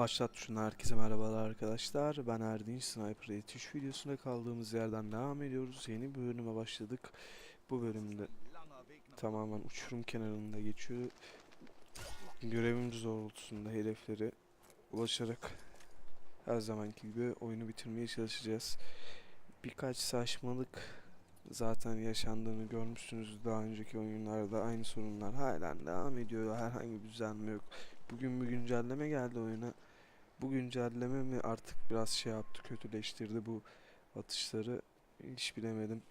Başlat şunu herkese merhabalar arkadaşlar. Ben Erdinç Sniper yetiş videosuna kaldığımız yerden devam ediyoruz. Yeni bir bölüme başladık. Bu bölümde tamamen uçurum kenarında geçiyor. Görevimiz doğrultusunda hedeflere ulaşarak her zamanki gibi oyunu bitirmeye çalışacağız. Birkaç saçmalık zaten yaşandığını görmüşsünüz daha önceki oyunlarda aynı sorunlar halen devam ediyor. Herhangi bir düzenleme yok. Bugün bir güncelleme geldi oyuna. Bu güncelleme mi artık biraz şey yaptı, kötüleştirdi bu atışları hiç bilemedim.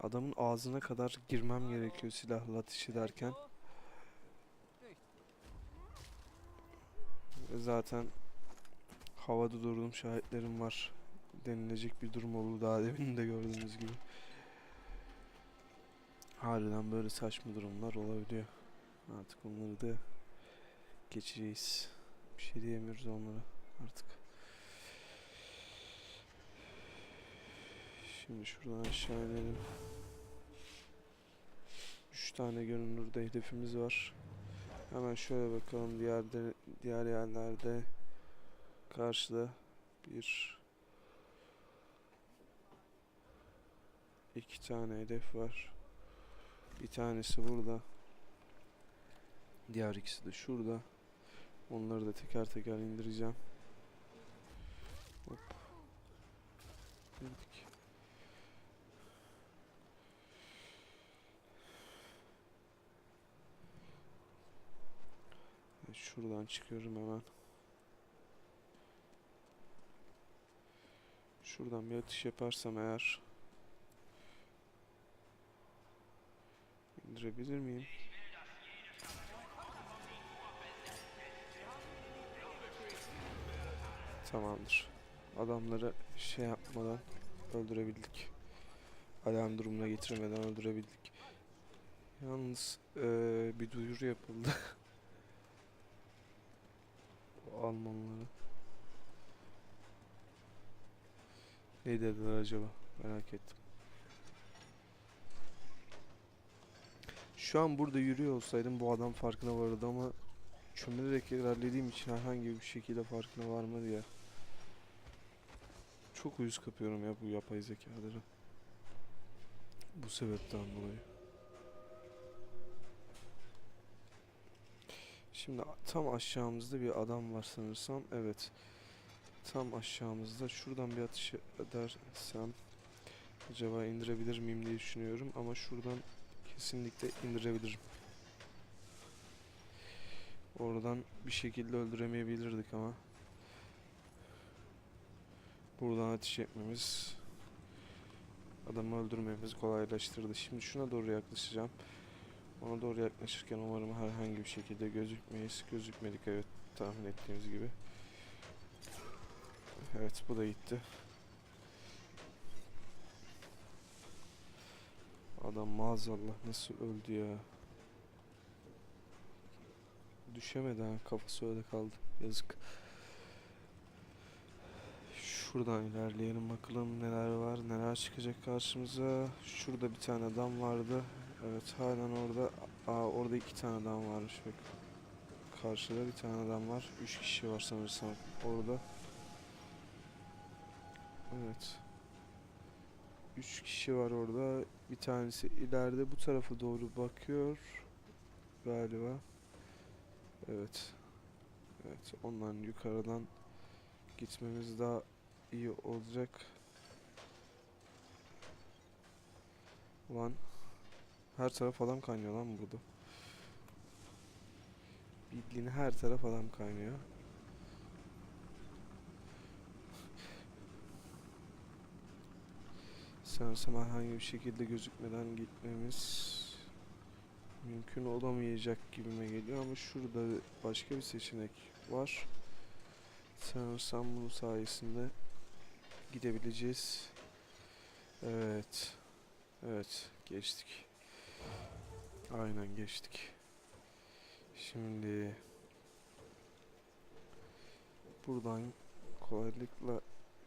Adamın ağzına kadar girmem gerekiyor silahla atış ederken. Zaten havada durdum şahitlerim var denilecek bir durum oldu daha demin de gördüğünüz gibi. Harbiden böyle saçma durumlar olabiliyor. Artık onları da geçeceğiz. Bir şey diyemiyoruz onlara artık. Şimdi şuradan aşağı inelim. Üç tane görünürde hedefimiz var. Hemen şöyle bakalım diğer de, diğer yerlerde karşıda bir iki tane hedef var. Bir tanesi burada. Diğer ikisi de şurada. Onları da teker teker indireceğim. Hop. Girdik. Evet, Şuradan çıkıyorum hemen. Şuradan bir atış yaparsam eğer indirebilir miyim? Tamamdır. Adamları şey yapmadan öldürebildik. Alarm durumuna getirmeden öldürebildik. Yalnız eee, bir duyuru yapıldı. O Almanlara. Ne dediler acaba? Merak ettim. Şu an burada yürüyor olsaydım bu adam farkına varırdı ama çömelerek ilerlediğim için herhangi bir şekilde farkına varmadı ya. Çok uyuz kapıyorum ya bu yapay zekaları. Bu sebepten dolayı. Şimdi tam aşağımızda bir adam var sanırsam. Evet. Tam aşağımızda. Şuradan bir atış edersem acaba indirebilir miyim diye düşünüyorum ama şuradan kesinlikle indirebilirim. Oradan bir şekilde öldüremeyebilirdik ama buradan ateş etmemiz adamı öldürmemizi kolaylaştırdı. Şimdi şuna doğru yaklaşacağım. Ona doğru yaklaşırken umarım herhangi bir şekilde gözükmeyiz. Gözükmedik evet tahmin ettiğimiz gibi. Evet bu da gitti. Adam maazallah nasıl öldü ya. Düşemedi ha kafası öyle kaldı. Yazık. Şuradan ilerleyelim bakalım neler var neler çıkacak karşımıza. Şurada bir tane adam vardı. Evet halen orada. Aa orada iki tane adam varmış bak. Karşıda bir tane adam var. Üç kişi var sanırsam orada. Evet. Üç kişi var orada. Bir tanesi ileride bu tarafa doğru bakıyor. Galiba. Evet. Evet. Ondan yukarıdan gitmemiz daha iyi olacak. Ulan her taraf adam kaynıyor lan burada. Bildiğin her taraf adam kaynıyor. Sanırsam herhangi bir şekilde gözükmeden gitmemiz mümkün olamayacak gibime geliyor ama şurada başka bir seçenek var. Sanırsam bunun sayesinde gidebileceğiz. Evet. Evet, geçtik. Aynen geçtik. Şimdi buradan kolaylıkla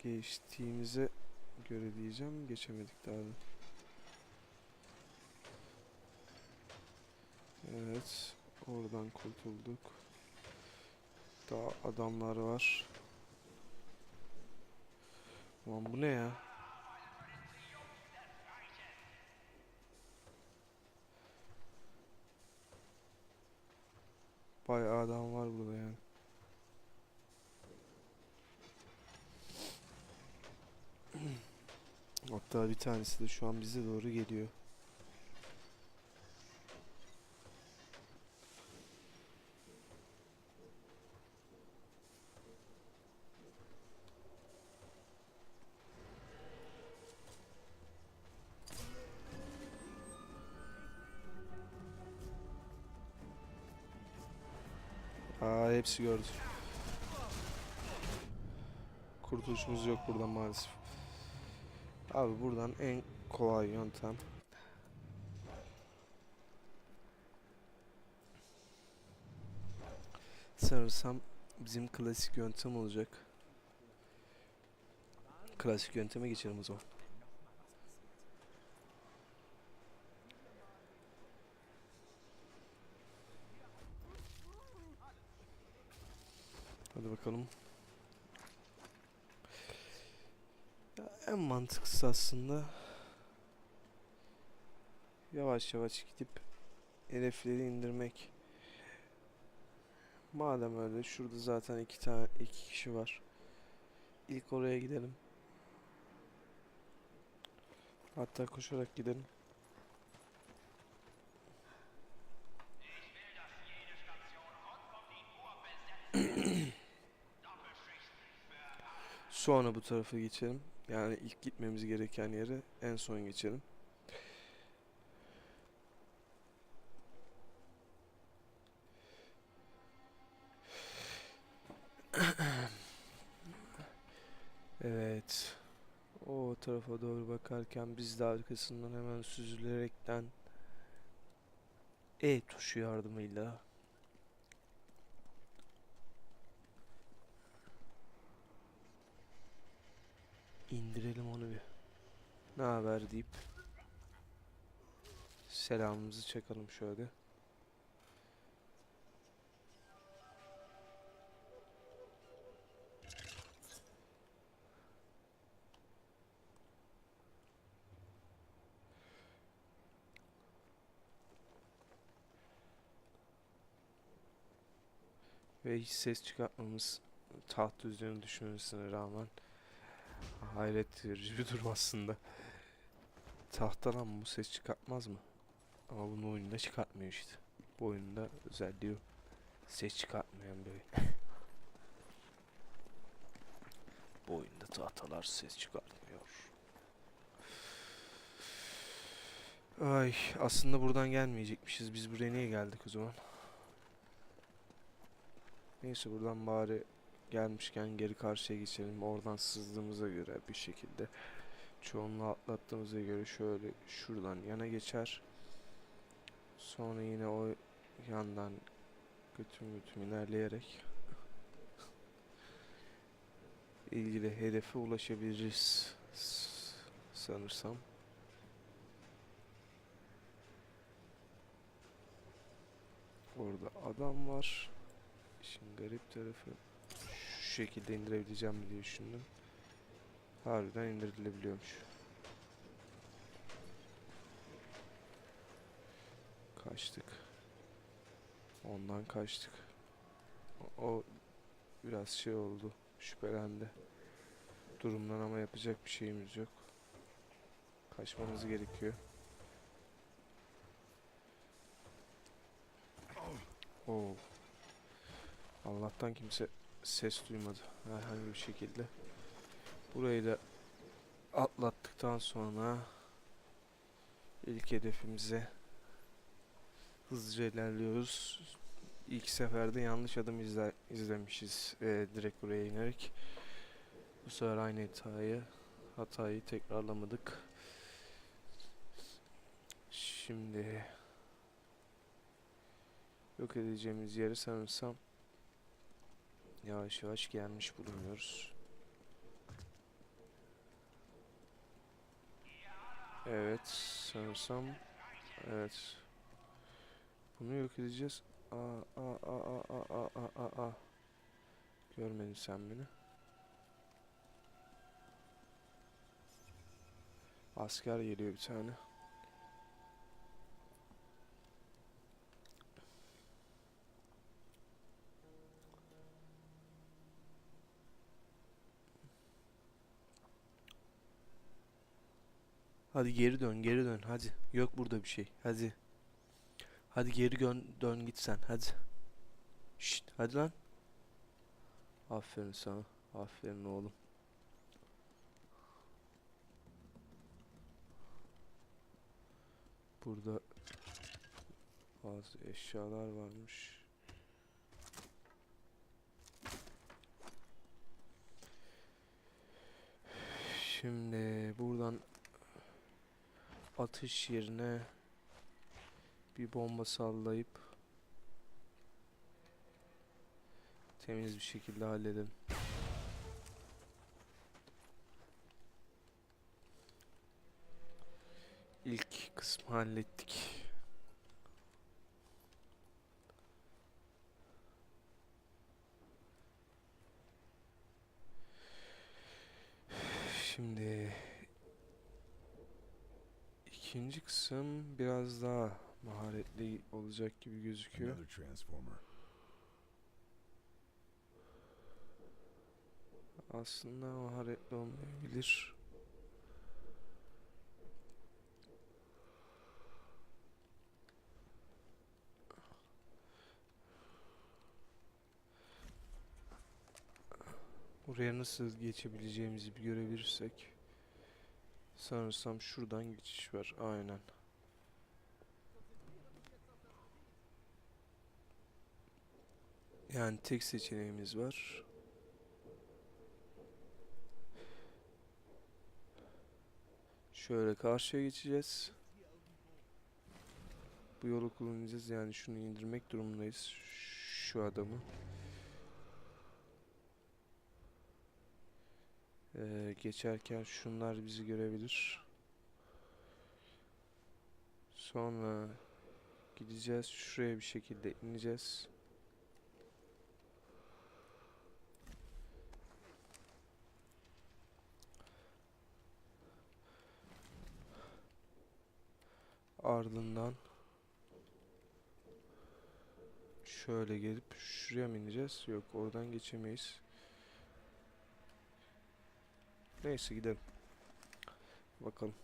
geçtiğimize göre diyeceğim. Geçemedik daha da. Evet. Oradan kurtulduk. Daha adamlar var. Ulan bu ne ya? Bayağı adam var burada yani. Hatta bir tanesi de şu an bize doğru geliyor. Hepsi gördü. Kurtuluşumuz yok buradan maalesef. Abi buradan en kolay yöntem. Sanırsam bizim klasik yöntem olacak. Klasik yönteme geçelim o zaman. Hadi bakalım. Ya en mantıklısı aslında yavaş yavaş gidip hedefleri indirmek. Madem öyle şurada zaten iki tane iki kişi var. İlk oraya gidelim. Hatta koşarak gidelim. Sonra bu tarafa geçelim. Yani ilk gitmemiz gereken yere en son geçelim. Evet. O tarafa doğru bakarken biz de arkasından hemen süzülerekten E tuşu yardımıyla indirelim onu bir. Ne haber deyip selamımızı çakalım şöyle. Ve hiç ses çıkartmamız taht üzerine düşmemesine rağmen hayret verici bir durum aslında. Tahtadan bu ses çıkartmaz mı? Ama bunu oyunda çıkartmıyor işte. Bu oyunda özelliği o. Ses çıkartmayan bir oyun. bu oyunda tahtalar ses çıkartmıyor. Ay aslında buradan gelmeyecekmişiz. Biz buraya niye geldik o zaman? Neyse buradan bari gelmişken geri karşıya geçelim. Oradan sızdığımıza göre bir şekilde çoğunluğu atlattığımıza göre şöyle şuradan yana geçer. Sonra yine o yandan götüm götüm ilerleyerek ilgili hedefe ulaşabiliriz sanırsam. Orada adam var. İşin garip tarafı şekilde indirebileceğim diye düşündüm. Harbiden indirilebiliyormuş. Kaçtık. Ondan kaçtık. O, o biraz şey oldu. Şüphelendi. Durumdan ama yapacak bir şeyimiz yok. Kaçmamız gerekiyor. Oo. Allah'tan kimse ses duymadı herhangi bir şekilde. Burayı da atlattıktan sonra ilk hedefimize hızlıca ilerliyoruz. İlk seferde yanlış adım izle, izlemişiz e, direkt buraya inerek. Bu sefer aynı hatayı hatayı tekrarlamadık. Şimdi yok edeceğimiz yeri sanırsam yavaş yavaş gelmiş bulunuyoruz. Evet, sanırsam evet. Bunu yok edeceğiz. Aa, aa, aa, aa, aa, aa, aa. Görmedin sen beni. Asker geliyor bir tane. Hadi geri dön, geri dön. Hadi. Yok burada bir şey. Hadi. Hadi geri dön, dön git sen. Hadi. Şşt, hadi lan. Aferin sana. Aferin oğlum. Burada bazı eşyalar varmış. Şimdi buradan atış yerine bir bomba sallayıp temiz bir şekilde halledelim. İlk kısmı hallettik. Şimdi ikinci kısım biraz daha maharetli olacak gibi gözüküyor. Aslında maharetli olmayabilir. Buraya nasıl geçebileceğimizi bir görebilirsek. Sanırsam şuradan geçiş var. Aynen. Yani tek seçeneğimiz var. Şöyle karşıya geçeceğiz. Bu yolu kullanacağız. Yani şunu indirmek durumundayız. Şu adamı. Ee, geçerken şunlar bizi görebilir. Sonra gideceğiz. Şuraya bir şekilde ineceğiz. Ardından şöyle gelip şuraya mı ineceğiz? Yok oradan geçemeyiz. Neyse gidelim. Bakalım.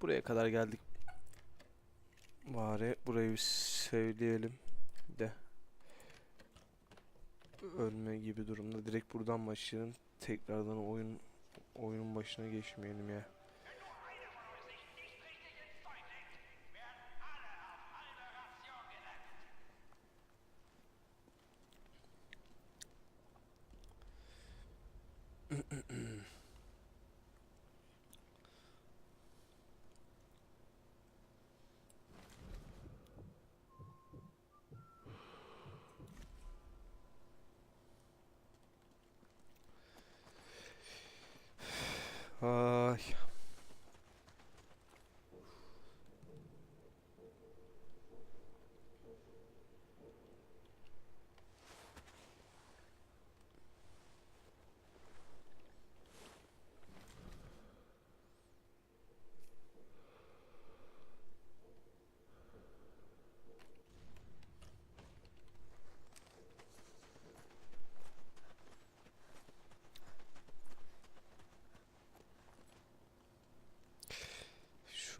Buraya kadar geldik. Bari burayı bir sevleyelim de. Ölme gibi durumda. Direkt buradan başlayalım. Tekrardan oyun oyunun başına geçmeyelim ya. Ay.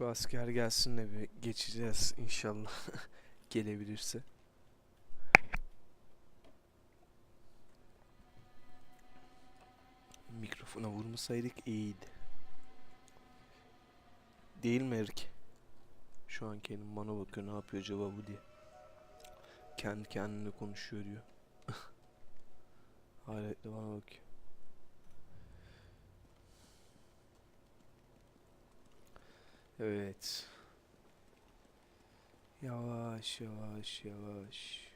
Şu asker gelsin de bir geçeceğiz inşallah. Gelebilirse. Mikrofona vurmasaydık iyiydi. Değil mi Erik? Şu an kendim bana bakıyor ne yapıyor acaba bu diye. Kendi kendine konuşuyor diyor. Hayretle bana bakıyor. Evet. Yavaş yavaş yavaş.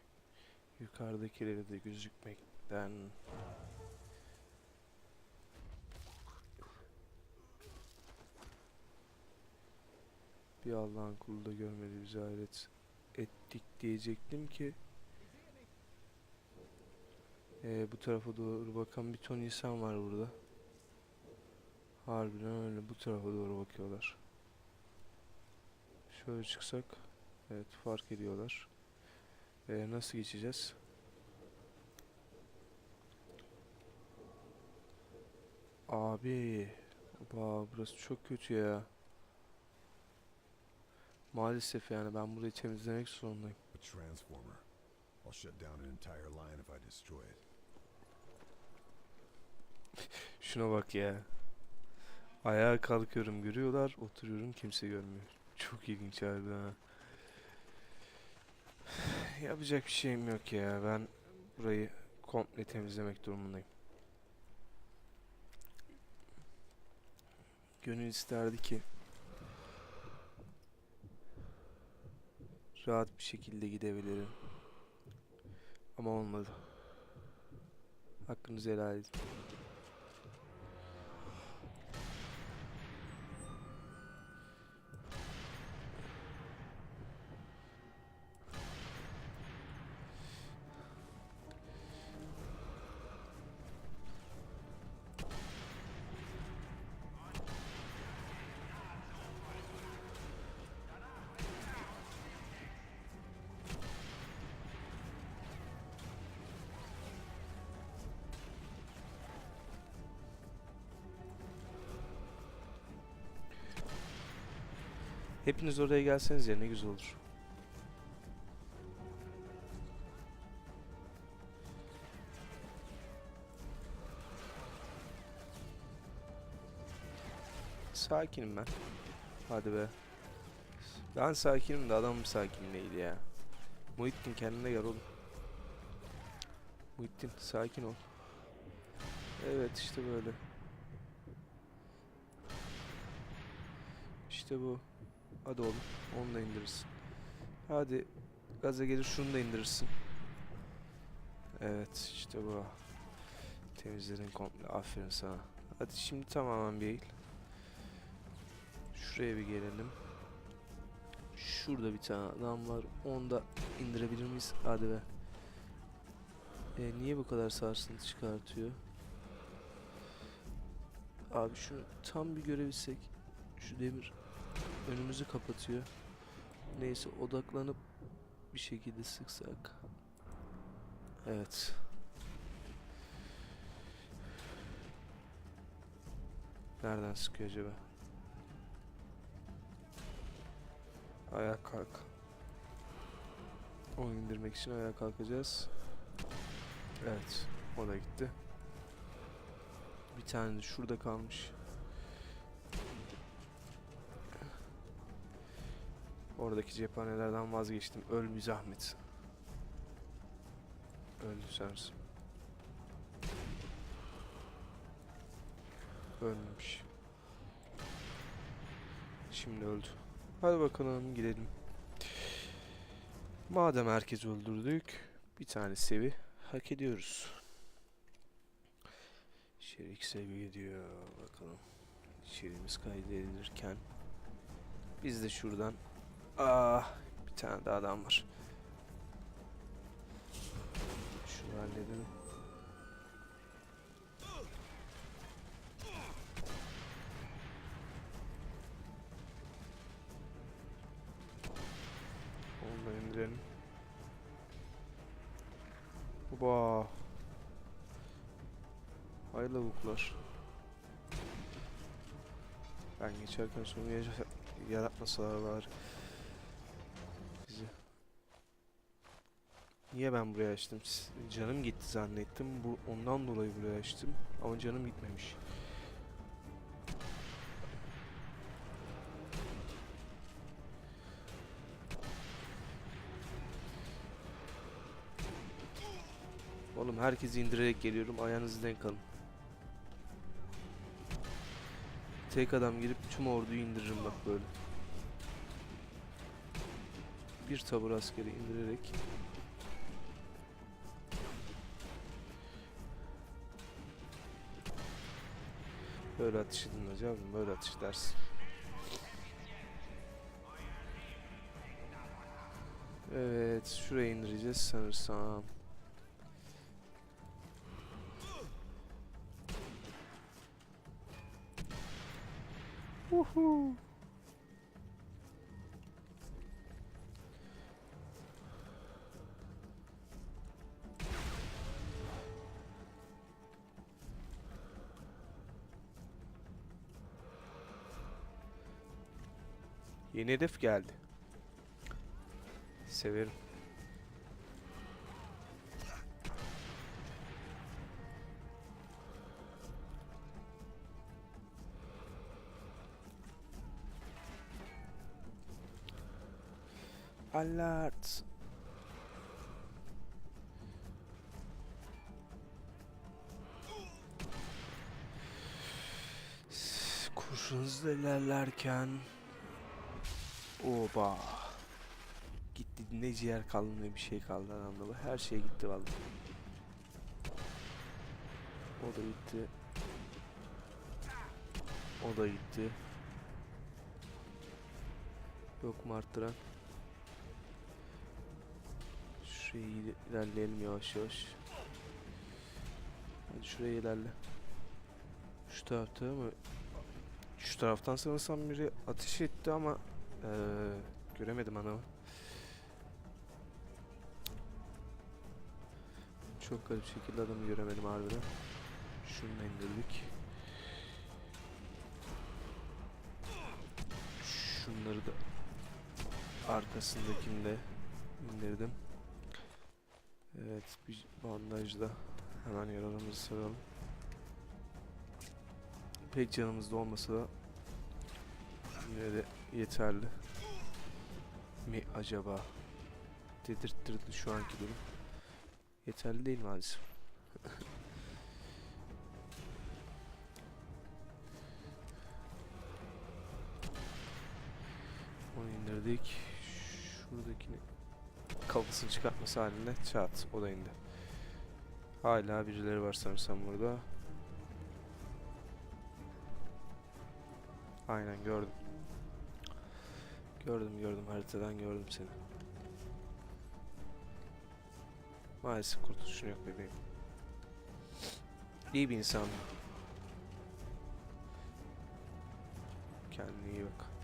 Yukarıdakileri de gözükmekten bir Allah'ın kulu da görmedi bizi hayret ettik diyecektim ki Ee, bu tarafa doğru bakan bir ton insan var burada. Harbiden öyle bu tarafa doğru bakıyorlar. Şöyle çıksak evet fark ediyorlar. Ee, nasıl geçeceğiz? Abi, ba burası çok kötü ya. Maalesef yani ben burayı temizlemek zorundayım. A transformer. I'll shut down an entire line if I destroy it. Şuna bak ya. Ayağa kalkıyorum görüyorlar, oturuyorum kimse görmüyor. Çok ilginç harbiden ha. Yapacak bir şeyim yok ya. Ben burayı komple temizlemek durumundayım. Gönül isterdi ki rahat bir şekilde gidebilirim. Ama olmadı. Hakkınızı helal edin. Hepiniz oraya gelseniz ya ne güzel olur. Sakinim ben. Hadi be. Ben sakinim de adam sakin değil ya. Muhittin kendine gel oğlum. Muhittin sakin ol. Evet işte böyle. İşte bu. Hadi oğlum. Onu da indirirsin. Hadi. Gaza gelir şunu da indirirsin. Evet işte bu. Temizledin komple. Aferin sana. Hadi şimdi tamamen bir eğil. Şuraya bir gelelim. Şurada bir tane adam var. Onu da indirebilir miyiz? Hadi be. E, niye bu kadar sarsıntı çıkartıyor? Abi şunu tam bir görebilsek. Şu demir önümüzü kapatıyor. Neyse odaklanıp bir şekilde sıksak. Evet. Nereden sıkıyor acaba? Ayağa kalk. Onu indirmek için ayağa kalkacağız. Evet. O da gitti. Bir tane de şurada kalmış. Oradaki cephanelerden vazgeçtim. Öl bir zahmet. Öldü sensin. Ölmemiş. Şimdi öldü. Hadi bakalım gidelim. Madem herkes öldürdük, bir tane sevi hak ediyoruz. İçerik sevi gidiyor bakalım. İçeriğimiz kaydedilirken biz de şuradan Ah, bir tane daha adam var. Şunu halledelim. Onu indirelim. Oba. Hay lavuklar. Ben geçerken sorun yara- yaratmasalar var. Bizi. Niye ben buraya açtım? Canım gitti zannettim. Bu ondan dolayı buraya açtım. Ama canım gitmemiş. Oğlum herkesi indirerek geliyorum. Ayağınızı denk alın. Tek adam girip tüm orduyu indiririm bak böyle. Bir tabur askeri indirerek Böyle atış edin hocam, böyle atış dersin. Evet, şuraya indireceğiz sanırsam. Yeni hedef geldi. Severim. Alert. Kurşun hızla ilerlerken Oba. Gitti ne ciğer kaldı ne bir şey kaldı adamda. bu. Her şey gitti vallahi. O da gitti. O da gitti. Yok mu arttıran? Şuraya il- ilerleyelim yavaş yavaş. Hadi şuraya ilerle. Şu tarafta mı? Şu taraftan sanırsam biri ateş etti ama eee, göremedim anamı. Çok garip şekilde adamı göremedim harbiden. Şunu indirdik. Şunları da arkasındakini de indirdim. Evet bir bandajla hemen yaralarımızı saralım. Pek canımızda olmasa da yine de yeterli mi acaba? Dedirttirdi şu anki durum. Yeterli değil maalesef. Onu indirdik. Şuradakini kafasını çıkartması halinde çat o da indi. Hala birileri var sanırsam burada. Aynen gördüm. Gördüm gördüm haritadan gördüm seni. Maalesef kurtuluşun yok bebeğim. İyi bir insan. Kendine iyi bak.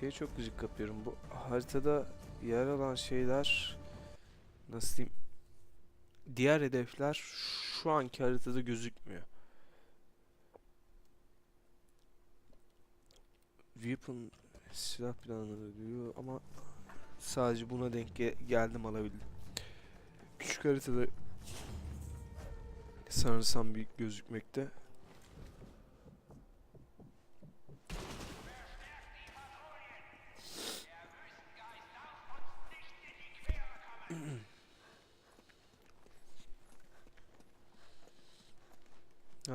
Şeye çok gıcık kapıyorum. Bu haritada yer alan şeyler nasıl diyeyim? Diğer hedefler şu anki haritada gözükmüyor. Weapon silah planları diyor ama sadece buna denk ge- geldim alabildim. Küçük haritada sanırsam bir gözükmekte.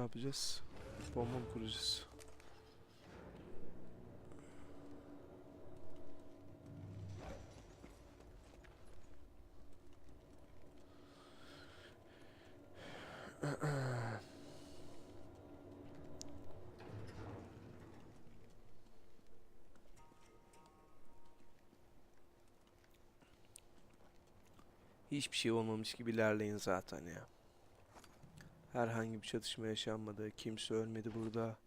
Yapacağız? Bomba mı kuracağız? Hiçbir şey olmamış gibi ilerleyin zaten ya. Herhangi bir çatışma yaşanmadı. Kimse ölmedi burada.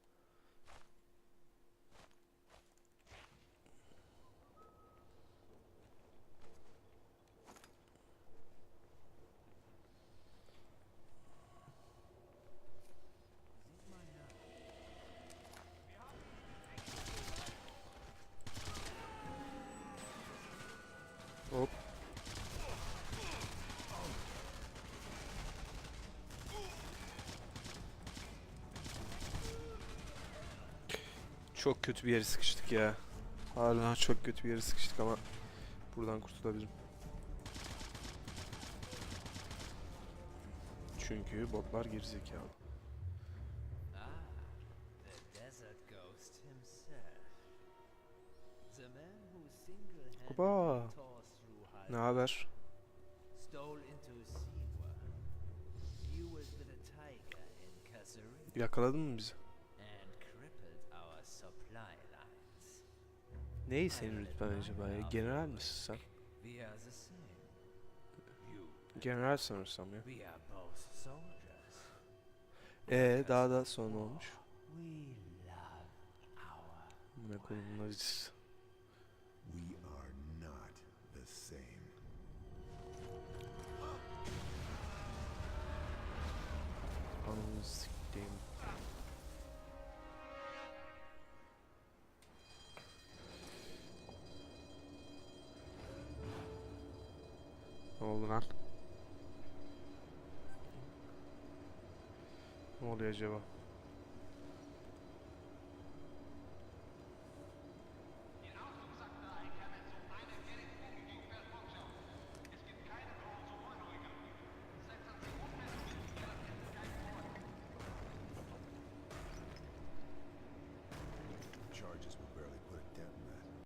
Çok kötü bir yere sıkıştık ya. Harbiden çok kötü bir yere sıkıştık ama buradan kurtulabilirim. Çünkü botlar gerizekalı. Ah, the desert ghost himself. The Neyi senin rütben acaba ya? General misin sen? General sanırsam ya. Ee daha da ne olmuş? Ne koyayım acaba?